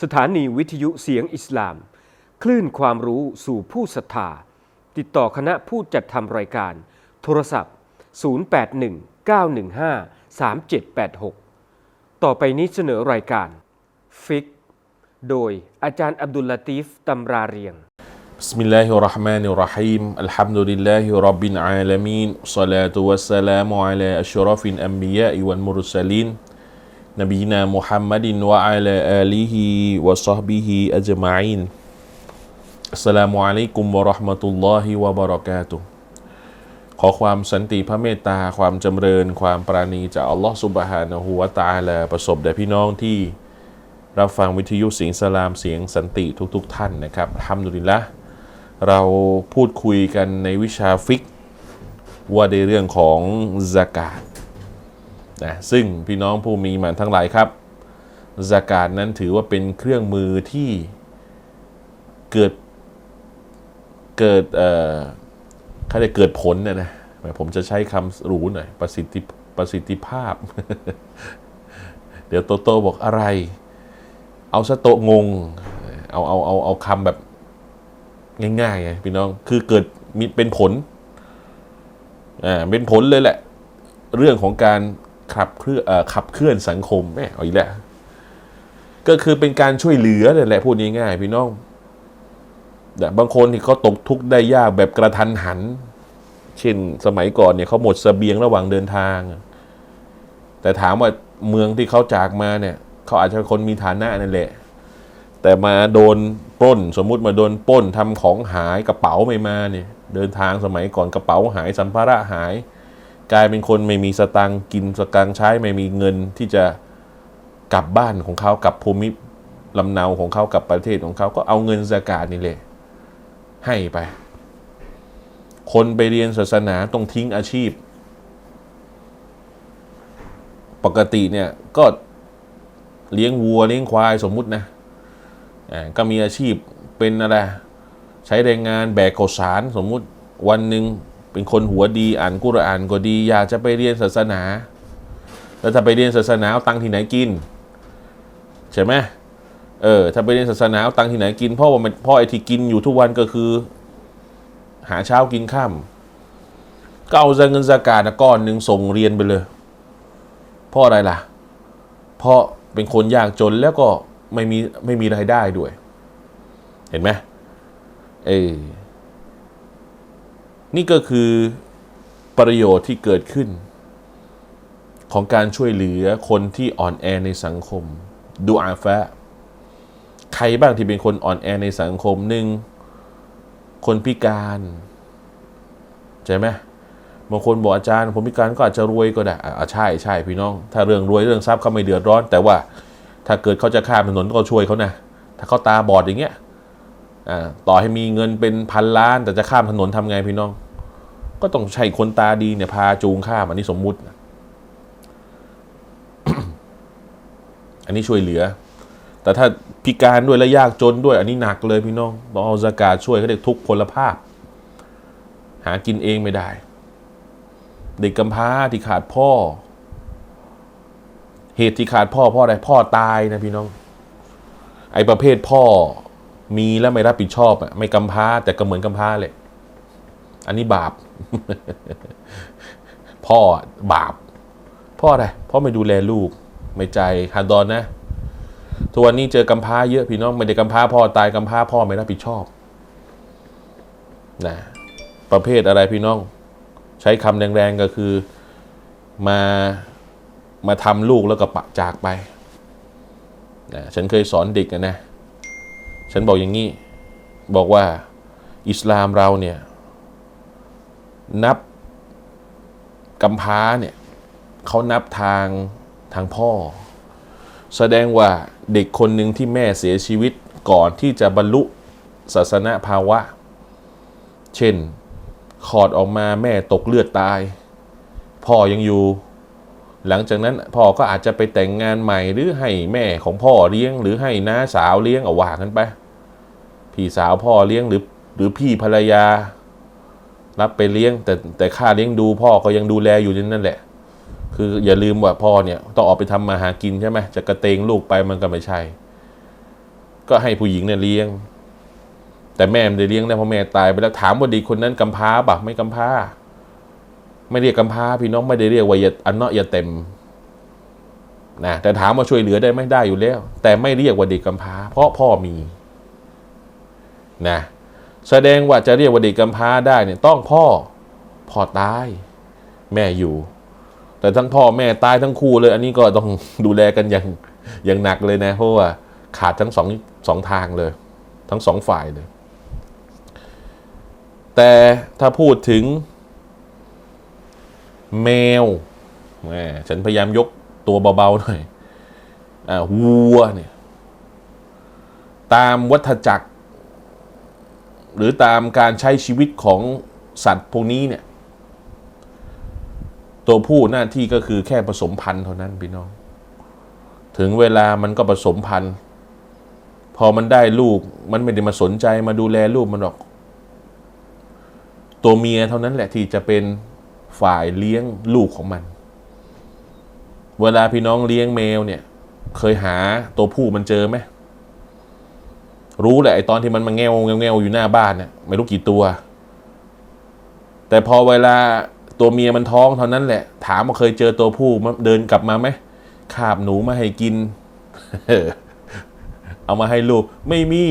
สถานีวิทยุเสียงอิสลาม คลื่นความรู้สู่ผู้ศรัทธา ติดต่อคณะผู้จัดทำรายการ โทรศัพท์ 0819153786 ต่อไปนี้เสนอรายการ ฟิก โดยอาจารย์อับดุลลาตีฟตำราเรียง بسم الله الرحمن الرحيم الحمد لله رب العالمين صلاة والسلام على أشرف الأنبياء والمرسلين نبينا محمد وعلى آله وصحبه أجمعين السلام عليكم ورحمة الله وبركاته ขอความสันติพระเมตตาความจำเริญความปราณีจากอัลลอฮฺสุบฮานะฮูวะตะอาลาประสบแด่พี่น้องที่รับฟังวิทยุเสียงสลามเสียงสันติทุกๆทท่านนะครับอัลฮัมดุลิลละเราพูดคุยกันในวิชาฟิก ว่าในเรื่องของสกาด นะซึ่งพี่น้องผู้มีมันทั้งหลายครับสกาดนั้นถือว่าเป็นเครื่องมือที่เกิดเกิดเอ่อเขาจะเกิดผลนะนะผมจะใช้คำหรูหน่อยประสิทธิประสิทธิภาพ เดี๋ยวโตโต้บอกอะไร เอาสะโตงง เอาเอาเอาเอาคำแบบง่ายๆไงพี่น้อง คือเกิดมีเป็นผล อ่า เป็นผลเลยแหละ เรื่องของการ ขับเคลื่อนเอ่อขับเคลื่อนสังคมแม่เอาอีกแล้วก็คือเป็นการช่วยเหลือเลยแหละพูดง่ายๆพี่น้องแต่บางคนที่เขาตกทุกข์ได้ยากแบบกระทันหัน เช่นสมัยก่อนเนี่ยเขาหมดสเสบียงระหว่างเดินทาง แต่ถามว่าเมืองที่เขาจากมาเนี่ยเขาอาจจะเป็นคนมีฐานะนั่นแหละ แต่มาโดนปล้น สมมุติมาโดนปล้นทำของหายกระเป๋าไม่มาเนี่ยเดินทางสมัยก่อนกระเป๋าหายสัมภาระหาย กลายเป็นคนไม่มีสตังค์กินสตังค์ใช้ไม่มีเงินที่จะกลับบ้านของเขากลับภูมิลำเนาของเขากลับประเทศของเขาก็เอาเงินสกาดนี่แหละให้ไป คนไปเรียนศาสนาต้องทิ้งอาชีพ ปกติเนี่ยก็เลี้ยงวัวเลี้ยงควายสมมุตินะก็มีอาชีพเป็นอะไรใช้แรงงานแบกข้าวสารสมมุติวันหนึ่ง เป็นคนหัวดีอ่านกุรอานก็ดี อยากจะไปเรียนศาสนา แล้วถ้าไปเรียนศาสนาเอาตังค์ที่ไหนกิน ใช่ไหมเออถ้าไปเรียนศาสนาเอาตังค์ที่ไหนกินพราะว่ามันเพราะไอ้ที่กินอยู่ทุกวันก็คือ หาเช้ากินข้ามก็เอาเงินสกาดก้อนหนึ่งส่งเรียนไปเลยเพราะอะไรล่ะ เพราะเป็นคนยากจนแล้วก็ไม่มีไม่มีรายได้ด้วย เห็นไหมเออ นี่ก็คือประโยชน์ที่เกิดขึ้น ของการช่วยเหลือคนที่อ่อนแอในสังคม ดูอาฟะใครบ้างที่เป็นคนอ่อนแอในสังคมหนึ่งคนพิการใช่ไหมบางคนบอกอาจารย์คนพิการก็อาจจะรวยก็ได้อ่าใช่ใช่พี่น้อง ถ้าเรื่องรวยเรื่องทรัพย์เขาไม่เดือดร้อน แต่ว่าถ้าเกิดเขาจะข้ามถนนก็ช่วยเขานะถ้าเขาตาบอดอย่างเงี้ย ต่อให้มีเงินเป็นพันล้าน แต่จะข้ามถนนทำไงพี่น้อง ก็ต้องใช้คนตาดีเนี่ยพาจูงข้าม อันนี้สมมุติ อันนี้ช่วยเหลือ แต่ถ้าพิการด้วยและยากจนด้วย อันนี้หนักเลยพี่น้องต้องเอาสกาดช่วยเขาเด็กทุกพลภาพ หากินเองไม่ได้ เด็กกำพร้าที่ขาดพ่อ เหตุที่ขาดพ่อพราะอะไรพ่อตายนะพี่น้อง ไอ้ประเภทพ่อ มีแล้วไม่รับผิดชอบอะไม่กำพร้าแต่ก็เหมือนกำพร้าเลย อันนี้บาป พ่อบาป พ่ออะไรพ่อไม่ดูแลลูก ไม่ใจฮันดอนนะทุกวันนี้เจอกำพร้าเยอะพี่น้องไม่ได้กำพร้าพ่อตายกำพร้าพ่อไม่รับผิดชอบนะประเภทอะไรพี่น้อง ใช้คำแรงๆก็คือมามาทำลูกแล้วก็ปะจากไปนะฉันเคยสอนเด็กนะ ฉันบอกอย่างนี้ บอกว่าอิสลามเราเนี่ย นับกำพร้าเนี่ยเขานับทางทางพ่อ แสดงว่าเด็กคนหนึ่งที่แม่เสียชีวิตก่อนที่จะบรรลุศาสนาภาวะ เช่นคลอดออกมาแม่ตกเลือดตาย พ่อยังอยู่ หลังจากนั้นพ่อก็อาจจะไปแต่งงานใหม่หรือให้แม่ของพ่อเลี้ยง หรือให้น้าสาวเลี้ยงเอาว่ากันไป พี่สาวพ่อเลี้ยงหรือหรือพี่ภรรยา รับไปเลี้ยง แต่แต่ค่าเลี้ยงดูพ่อก็ยังดูแลอยู่นั่นแหละ คืออย่าลืมว่าพ่อเนี่ยต้องออกไปทำมาหากินใช่ไหมจะกระเตงลูกไปมันก็ไม่ใช่ ก็ให้ผู้หญิงเนี่ยเลี้ยง แต่แม่ไม่ได้เลี้ยงได้เพราะแม่ตายไปแล้วถามว่าด็กคนนั้นกำพร้าปะไม่กำพร้า ไม่เรียกกำพร้าพี่น้องไม่ได้เรียกว่าอย่าอันเนาะยาเต็มนะแต่ถามว่าช่วยเหลือได้ไม่ได้อยู่แล้ว แต่ไม่เรียกว่าเด็กกำพร้า เพราะพ่อมีนะแสดงว่าจะเรียกว่าเด็กกำพร้าได้เนี่ยต้องพ่อพ่อตาย แม่อยู่ แต่ทั้งพ่อแม่ตายทั้งคู่เลย อันนี้ก็ต้องดูแลกันอย่างอย่างหนักเลยนะเพราะว่าขาดทั้งสองสองทางเลย ทั้งสองฝ่ายเลย แต่ถ้าพูดถึง แมวแมฉันพยายามยกตัวเบาๆหน่อยอ่าวัวเนี่ย ตามวัฏจักร หรือตามการใช้ชีวิตของสัตว์พวกนี้เนี่ย ตัวผู้หน้าที่ก็คือแค่ผสมพันธุ์เท่านั้นพี่น้อง ถึงเวลามันก็ผสมพันธุ์ พอมันได้ลูก มันไม่ได้มาสนใจมาดูแลลูกมันหรอก ตัวเมียเท่านั้นแหละที่จะเป็น ฝ่ายเลี้ยงลูกของมัน เวลาพี่น้องเลี้ยงแมวเนี่ย เคยหาตัวผู้มันเจอไหมรู้แหละไอตอนที่มันมาแงวแงวแงวอยู่หน้าบ้านเนี่ยไม่รู้กี่ตัว แต่พอเวลาตัวเมียมันท้องเท่านั้นแหละ ถามว่าเคยเจอตัวผู้มันเดินกลับมาไหมคาบหนูมาให้กิน เอามาให้ลูก ไม่มี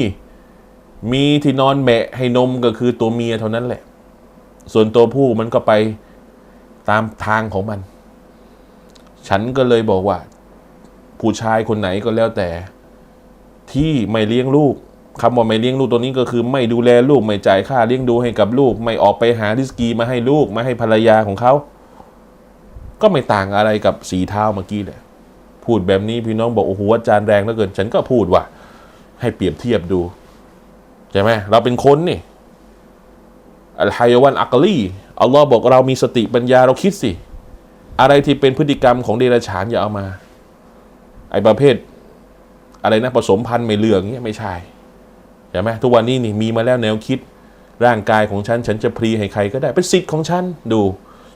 มีที่นอนแบะให้นมก็คือตัวเมียเท่านั้นแหละ ส่วนตัวผู้มันก็ไป ตามทางของมัน ฉันก็เลยบอกว่า ผู้ชายคนไหนก็แล้วแต่ ที่ไม่เลี้ยงลูกคำว่าไม่เลี้ยงลูกตัวนี้ก็คือ ไม่ดูแลลูกไม่จ่ายค่าเลี้ยงดูให้กับลูก ไม่ออกไปหาริสกีมาให้ลูกมาให้ภรรยาของเขา ก็ไม่ต่างอะไรกับสีเท้าเมื่อกี้แหละพูดแบบนี้พี่น้องบอกโอ้โหอาจารย์แรงเหลือเกิน ฉันก็พูดว่า ให้เปรียบเทียบดูใช่ไหมเราเป็นคนนี่ อัลไฮวันอักลีอัลลอฮ์บอกเรามีสติปัญญาเราคิดสิ อะไรที่เป็นพฤติกรรมของเดรัจฉานอย่าเอามา ไอ้ประเภท อะไรนะผสมพันธุ์ไม่เลือกเงี้ยไม่ใช่ใช่ไหมทุกวันนี้นี่มีมาแล้วแนวคิดร่างกายของฉัน ฉันจะพรีให้ใครก็ได้เป็นสิทธิ์ของฉันดู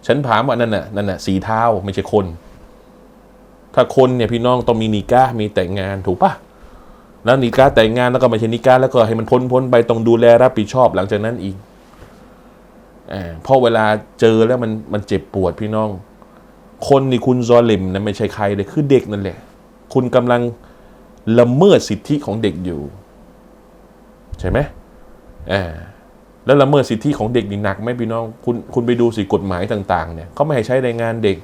ฉันถามว่านั่นน่ะนั่นน่ะสีเท้าไม่ใช่คน ถ้าคนเนี่ยพี่น้องต้องมีนิก้ามีแต่งงานถูกปะแล้วนิก้าแต่งงานแล้วก็ไม่ใช่นิก้าแล้วก็ให้มันพ้นพ้นไปต้องดูแลรับผิดชอบหลังจากนั้นอีก เพราะเวลาเจอแล้วมันมันเจ็บปวดพี่น้อง คนนี่คุณซอลิมนะไม่ใช่ใครเลยคือเด็กนั่นแหละ คุณกำลังละเมิดสิทธิของเด็กอยู่ ใช่ไหมอ่าแล้วละเมิดสิทธิของเด็กนี่หนักไหมพี่น้อง คุณคุณไปดูสิกฎหมายต่าง ๆ เนี่ยเขาไม่ให้ใช้แรงงานเด็ก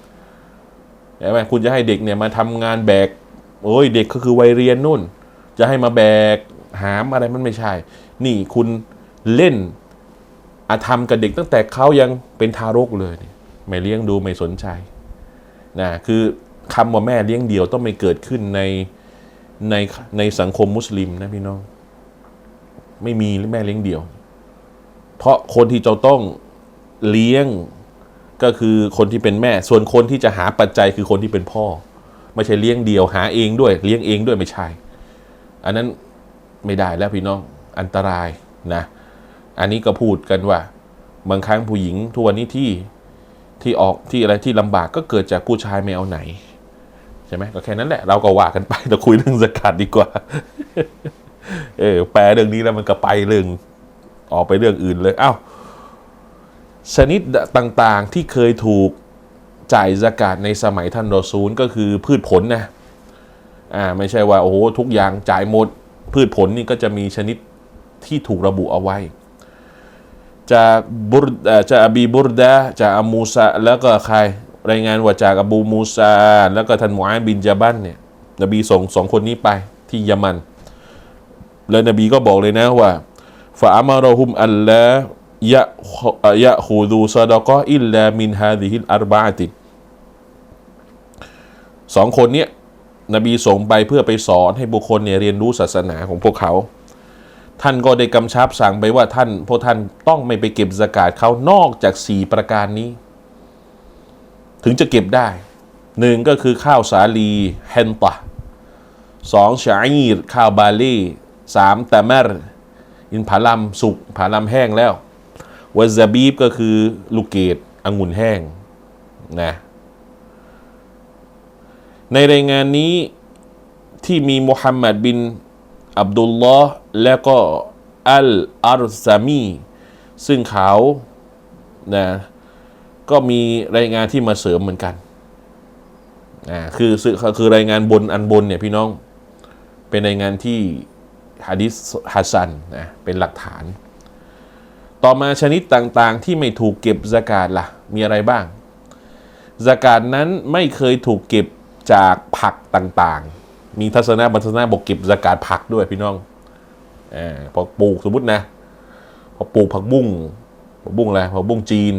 ใช่ไหมคุณจะให้เด็กเนี่ยมาทำงานแบกโอ้ยเด็กก็คือวัยเรียนนู่น จะให้มาแบกหามอะไรมันไม่ใช่ นี่คุณเล่น อาธรรมกับเด็กตั้งแต่เขายังเป็นทารกเลยเนี่ยไม่เลี้ยงดูไม่สนใจนะคือคำว่าแม่เลี้ยงเดี่ยวต้องไม่เกิดขึ้นในในในสังคมมุสลิมนะพี่น้อง ไม่มีแม่เลี้ยงเดี่ยว เพราะคนที่จะต้องเลี้ยงก็คือคนที่เป็นแม่ ส่วนคนที่จะหาปัจจัยคือคนที่เป็นพ่อ ไม่ใช่เลี้ยงเดี่ยวหาเองด้วย เลี้ยงเองด้วยไม่ใช่ อันนั้นไม่ได้แล้วพี่น้องอันตรายนะ อันนี้ก็พูดกันว่า บางครั้งผู้หญิงทุกวันนี้ที่ที่ออกที่อะไรที่ลำบากก็เกิดจากผู้ชายไม่เอาไหนใช่ไหมก็แค่นั้นแหละเราก็ว่ากันไปเราคุยเรื่องสกัดดีกว่า เออแปลเรื่องนี้แล้วมันก็ไปเรื่องออกไปเรื่องอื่นเลยเอ้าชนิดต่างๆที่เคยถูกจ่ายสกาดในสมัยท่านรอซูลก็คือพืชผลนะอ่าไม่ใช่ว่าโอ้โหทุกอย่างจ่ายหมด พืชผลนี่ก็จะมีชนิดที่ถูกระบุเอาไว้ จากบุรเอ่อจากอบีบุรดาจากอามูซาแล้วก็ใครรายงานว่าจากอบูมูซาแล้วก็ท่านมุอาบินจาบันเนี่ยนบีส่งสองคนนี้ไปที่ยะมัน แล้วนบีก็บอกเลยนะว่าฟาอามารหุมอัลลายะยะฮูดูซาดกออิลลามินฮาดิฮิลอัรบาติสองคนเนี้ยนบีส่งไปเพื่อไปสอนให้บุคคลเนี่ยเรียนรู้ศาสนาของพวกเขา ท่านก็ได้กำชับสั่งไปว่าท่านพวกท่านต้องไม่ไปเก็บสกาดเขานอกจากสี่ประการนี้ ถึงจะเก็บได้หนึ่งก็คือข้าวสาลีเฮนตะสองชาอีรข้าวบาลีสามตะมรอินผาลัมสุกผาลัมแห้งแล้ววาซาบีบก็คือลูกเกดองุ่นแห้งนะในรายงานนี้ที่มีมุฮัมมัดบิน อับดุลลอฮ์และก็อัลอารซามี ซึ่งเขานะก็มีรายงานที่มาเสริมเหมือนกันอ่าคือคือรายงานบนอันบนเนี่ยพี่น้อง เป็นรายงานที่ฮะดิษฮัสซันนะเป็นหลักฐาน ต่อมาชนิดต่างๆ ที่ไม่ถูกเก็บสกาดล่ะ มีอะไรบ้างสกาดนั้นไม่เคยถูกเก็บจากผักต่างๆ มีทัศนะบรรทัศนะบอกเก็บสกาดผักด้วยพี่น้องอ่าพอปลูกสมมตินะ พอปลูกผักบุ้งผักบุ้งอะไรผักบุ้งจีน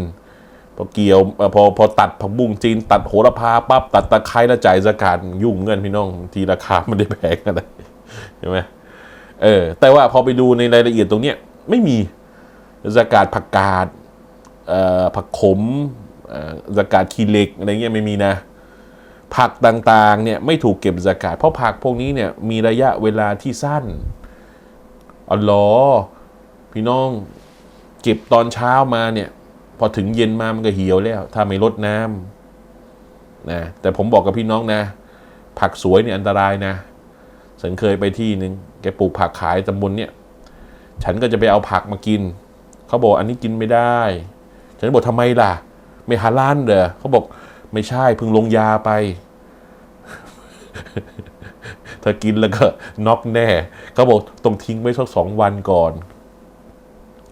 พอเกี่ยวเอ่อพอพอตัดผักบุ้งจีน ตัดโหระพาปั๊บตัดตะไคร้แล้วจ่ายสกาดยุ่งเงินพี่น้อง ทีราคาไม่ได้แพงอะไรใช่ไหมเออแต่ว่าพอไปดูในรายละเอียดตรงเนี้ยไม่มีสกาดผักกาดผักขมอ่อสกาดขี้เหล็กอะไรเงี้ยไม่มีนะ ผักต่างๆเนี่ยไม่ถูกเก็บสกาดเพราะผักพวกนี้เนี่ยมีระยะเวลาที่สั้นอ๋อหรอพี่น้องเก็บตอนเช้ามาเนี่ย พอถึงเย็นมามันก็เหี่ยวแล้ว ถ้าไม่ลดน้ำนะแต่ผมบอกกับพี่น้องนะ ผักสวยเนี่ยอันตรายนะฉันเคยไปที่หนึ่งแกปลูกผักขายตำบลเนี่ย ฉันก็จะไปเอาผักมากิน เขาบอกอันนี้กินไม่ได้ ฉันบอกทำไมล่ะ ไม่ฮาลาลเด้อเขาบอก ไม่ใช่เพิ่งลงยาไป ถ้ากินแล้วก็น็อกแน่เขาบอกต้องทิ้งไว้สักสองวันก่อน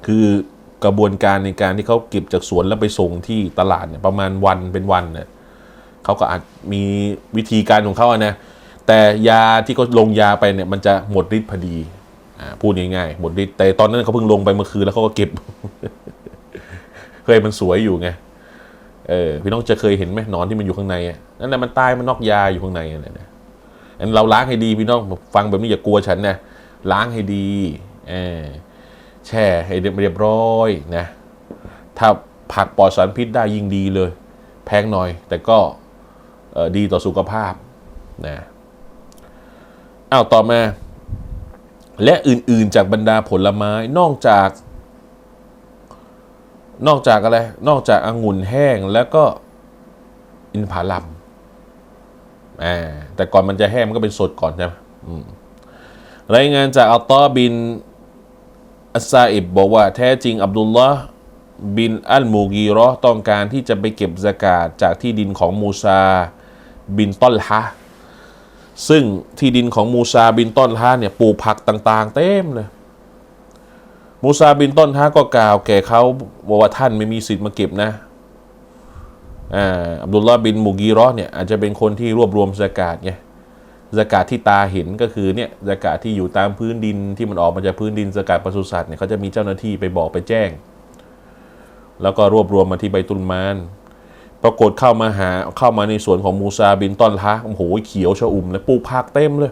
คือกระบวนการในการที่เขาเก็บจากสวนแล้วไปส่งที่ตลาดเนี่ยประมาณวันเป็นวันเนี่ยเขาก็อาจมีวิธีการของเขาอะนะแต่ยาที่เขาลงยาไปเนี่ยมันจะหมดฤทธิ์พอดีอพูดง่ายๆหมดฤทธิ์แต่ตอนนั้นเขาเพิ่งลงไปเมื่อคืนแล้วเขาก็เก็บเคยมันสวยอยู่ไง เออพี่น้องจะเคยเห็นไหมหนอนที่มันอยู่ข้างในนั่นแหละมันตายมันนอกยาอยู่ข้างในอะไรนะอันเราล้างให้ดีพี่น้องฟังแบบนี้อย่ากลัวฉันนะล้างให้ดีเออแช่ให้เรียบร้อยนะถ้าผักปลอดสารพิษได้ยิ่งดีเลย แพงหน่อย แต่ก็ดีต่อสุขภาพนะอ้าวต่อมา และอื่นๆจากบรรดาผลไม้นอกจาก นอกจากอะไร นอกจากองุ่นแห้งแล้วก็อินทผลัมอ่าแต่ก่อนมันจะแห้งมันก็เป็นสดก่อนใช่ไหมมรายงานจากอัลตอบินอัสซาอิบบอกว่าแท้จริงอับดุลลอฮ์บินอัลมูกีรอต้องการที่จะไปเก็บสกาดจากที่ดินของมูซา บินต้นฮะซึ่งที่ดินของมูซาบินต้นฮะเนี่ยปลูกผักต่าง ๆ เต็มเลย มูซาบินต้นฮะก็กล่าวแก่เขาบอกว่าท่านไม่มีสิทธิ์มาเก็บนะอับดุลลาบินมูกีรอเนี่ยอาจจะเป็นคนที่รวบรวมสกาดไงสกาดที่ตาเห็นก็คือเนี่ยสกาดที่อยู่ตามพื้นดินที่มันออกมาจากพื้นดินสกาดปศุสัตว์เนี่ยเขาจะมีเจ้าหน้าที่ไปบอกไปแจ้ง แล้วก็รวบรวมมาที่ใบตุลมานปรากฏเข้ามาหาเข้ามาในสวนของมูซาบินต้นฮะโอ้โหเขียวชอุ่มเลยปลูกผักเต็มเลย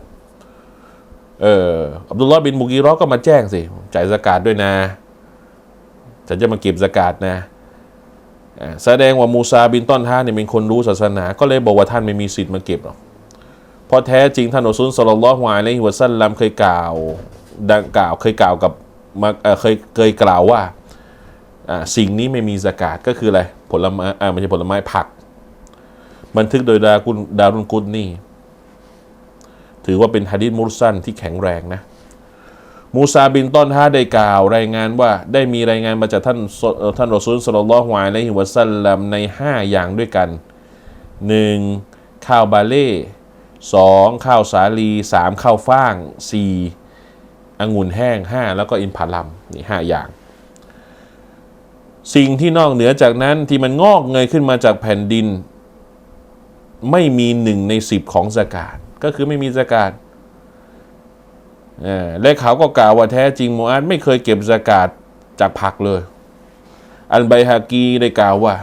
เอออับดุลลอฮ์บินมุกีรอก็มาแจ้งสิจ่ายสกาดด้วยนะ ฉันจะมาเก็บสกาดนะแสดงว่ามูซาบินต้นฮะเนี่ยเป็นคนรู้ศาสนา ก็เลยบอกว่าท่านไม่มีสิทธิ์มาเก็บหรอกเพราะแท้จริงท่านอัสซุลสลลลอฮุอะลัยฮิวะซัลลัมเคยกล่าวดังกล่าวเคยกล่าวกับมาเเคยเคยกล่าวว่าสิ่งนี้ไม่มีสกาดก็คืออะไรผลไม้ไม่ใช่ผลไม้ผัก บันทึกโดยดากุลดารุนกุลนี่ ถือว่าเป็นฮะดิษมุรซันที่แข็งแรงนะมูซาบินต้นฮะได้กล่าว รายงานว่าได้มีรายงานมาจากท่านท่านรอซูลสลลลลอฮุอะลัยฮิวซัลลัมใน 5 อย่างด้วยกัน 1. ข้าวบาเล่ 2. ข้าวสาลี 3. ข้าวฟ่าง 4. องุ่นแห้ง 5 แล้วก็อินผลัมนี่5อย่าง สิ่งที่นอกเหนือจากนั้นที่มันงอกเงยขึ้นมาจากแผ่นดิน ไม่มีหนึ่งในสิบของสกาด ก็คือไม่มีสกาดอ่าและเขาก็กล่าวว่าแท้จริงมูอาดไม่เคยเก็บสกาดจากผักเลย อันไบฮากีได้กล่าวว่า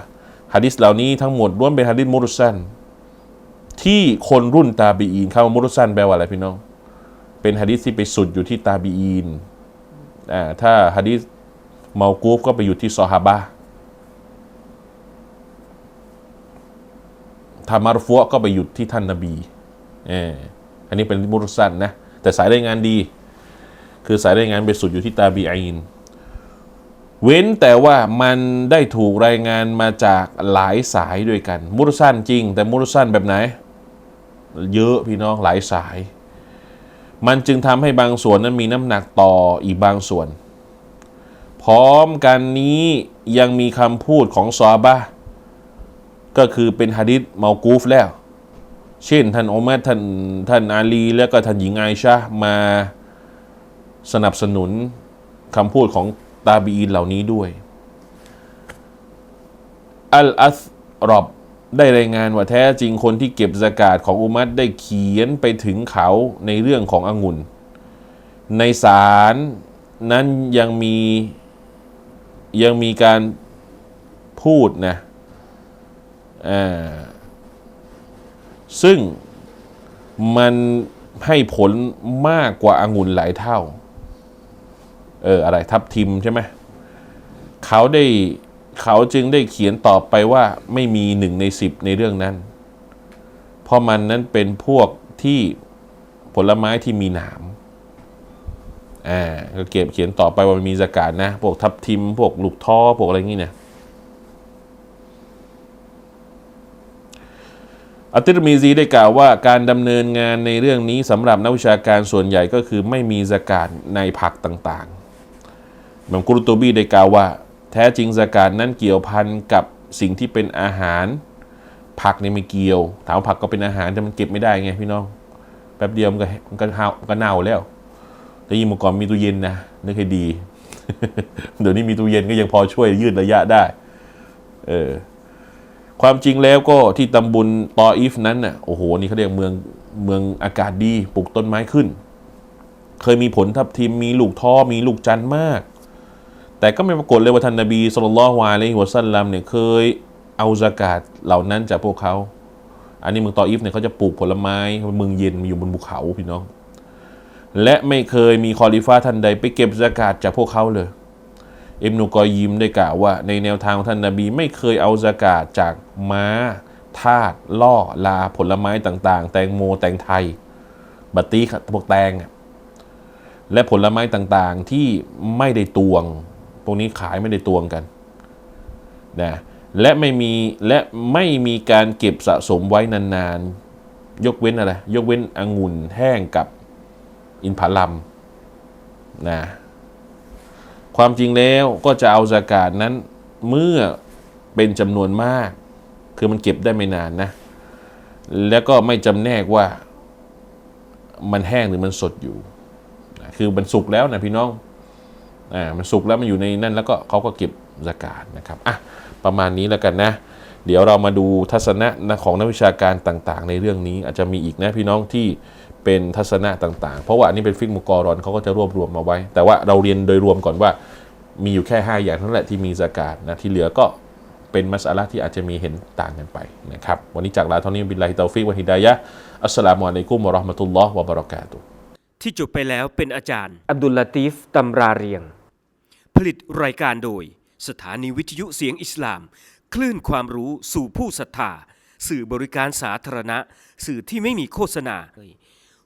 ฮะดิษเหล่านี้ทั้งหมดล้วนเป็นฮะดิษมุรุสันที่คนรุ่นตาบีอีนคำว่ามุรุสันแปลว่าอะไรพี่น้อง เป็นฮะดิษที่ไปสุดอยู่ที่ตาบีอีนอ่าถ้าฮะดิษเมากูฟก็ไปอยู่ที่ซอฮาบะห์ทามารฟัวก็ไปหยุดที่ท่านนบี เอออันนี้เป็นมุรสันนะ แต่สายรายงานดี คือสายรายงานไปสุดอยู่ที่ตาบีอินเว้นแต่ว่ามันได้ถูกรายงานมาจากหลายสายด้วยกัน มุรสันจริง แต่มุรสันแบบไหน เยอะพี่น้องหลายสาย มันจึงทำให้บางส่วนนั้นมีน้ำหนักต่ออีกบางส่วน พร้อมกันนี้ยังมีคำพูดของซอบะก็คือเป็นฮะดิษเมากูฟแล้ว เช่นท่านอุมัรท่านท่านอาลี แล้วก็ท่านหญิงไอชะมาสนับสนุนคำพูดของตาบีอินเหล่านี้ด้วย อัลอัสรอบได้รายงานว่าแท้จริงคนที่เก็บสกาดของอุมัตได้เขียนไปถึงเขาในเรื่องขององุ่น ในสารนั้นยังมียังมีการพูดนะอ่า ซึ่งมันให้ผลมากกว่าองุ่นหลายเท่า เอออะไรทับทิมใช่ไหมเขาได้เขาจึงได้เขียนตอบไปว่าไม่มีหนึ่งในสิบในเรื่องนั้น เพราะมันนั้นเป็นพวกที่ผลไม้ที่มีหนามอ่าก็เก็บเขียนต่อไปว่ามีสกาดนะ พวกทับทิม พวกลูกท้อ พวกอะไรงี้เนี่ย อัติรมีซีได้กล่าวว่าการดำเนินงานในเรื่องนี้สำหรับนักวิชาการส่วนใหญ่ก็คือไม่มีสกาดในผักต่างๆมัมกุรุตูบีได้กล่าวว่า แท้จริงสกาดนั้นเกี่ยวพันกับสิ่งที่เป็นอาหาร ผักเนี่ยไม่เกี่ยว ถามว่าผักก็เป็นอาหารแต่มันเก็บไม่ได้ไงพี่น้อง แป๊บเดียวมันก็มันก็เห่าก็เน่าแล้วแต่ยิ่งเมื่อก่อนมีตู้เย็นนะนึกให้ดี เดี๋ยวนี้มีตู้เย็นก็ยังพอช่วยยืดระยะได้ เออ ความจริงแล้วก็ที่ตำบลตออีฟนั้นน่ะโอ้โหนี่เขาเรียกเมืองเมืองอากาศดีปลูกต้นไม้ขึ้น เคยมีผลทับทิมมีลูกท้อมีลูกจันมาก แต่ก็ไม่ปรากฏเลยว่าท่านนบีสุลต่านละฮ์วาเลฮิวซัลลัมเนี่ยเคยเอาสกาดเหล่านั้นจากพวกเขา อันนี้เมืองตออีฟเนี่ยเขาจะปลูกผลไม้เมืองเย็นอยู่บนภูเขาพี่น้อง และไม่เคยมีคอลิฟ้าท่านใดไปเก็บสกาดจากพวกเขาเลย อิบนุกอยิมได้กล่าวว่า ในแนวทางของท่านนาบีไม่เคยเอาสกาดจากม้าทาสล่อลาผลไม้ต่างๆ แตงโมแตงไทย บัตตีพวกแตง และผลไม้ต่างๆที่ไม่ได้ตวง พวกนี้ขายไม่ได้ตวงกันนะและไม่มีและไม่มีการเก็บสะสมไว้นานๆ ยกเว้นอะไร ยกเว้นองุ่นแห้งกับอินผลัมนะ ความจริงแล้วก็จะเอาสากาศนั้นเมื่อเป็นจำนวนมาก คือมันเก็บได้ไม่นานนะ แล้วก็ไม่จำแนกว่ามันแห้งหรือมันสดอยู่ คือมันสุกแล้วนะพี่น้องอ่ามันสุกแล้วมันอยู่ในนั่นแล้วก็เขาก็เก็บสากาศนะครับอะประมาณนี้แล้วกันนะ เดี๋ยวเรามาดูทัศนะของนักวิชาการต่าง ๆ ในเรื่องนี้อาจจะมีอีกนะพี่น้องที่ เป็นทัศนะต่างๆ เพราะว่าอันนี้เป็นฟิกมุกอรอนเขาก็จะรวบรวมมาไว้ แต่ว่าเราเรียนโดยรวมก่อนว่ามีอยู่แค่ 5 อย่างเท่านั้นแหละที่มีสากาศนะที่เหลือก็เป็นมัสอะละห์ที่อาจจะมีเห็นต่างกันไปนะครับ วันนี้จากลาเท่านี้บิลลาฮิตาฟิกวะฮิดายะห์อัสสลามุอะลัยกุมวะเราะห์มะตุลลอฮ์วะบะเราะกาตุฮ์ที่จบไปแล้วเป็นอาจารย์ อับดุลลาตีฟตำราเรียง ผลิตรายการโดย สถานีวิทยุเสียงอิสลาม คลื่นความรู้สู่ผู้ศรัทธาสื่อบริการสาธารณะ สื่อที่ไม่มีโฆษณา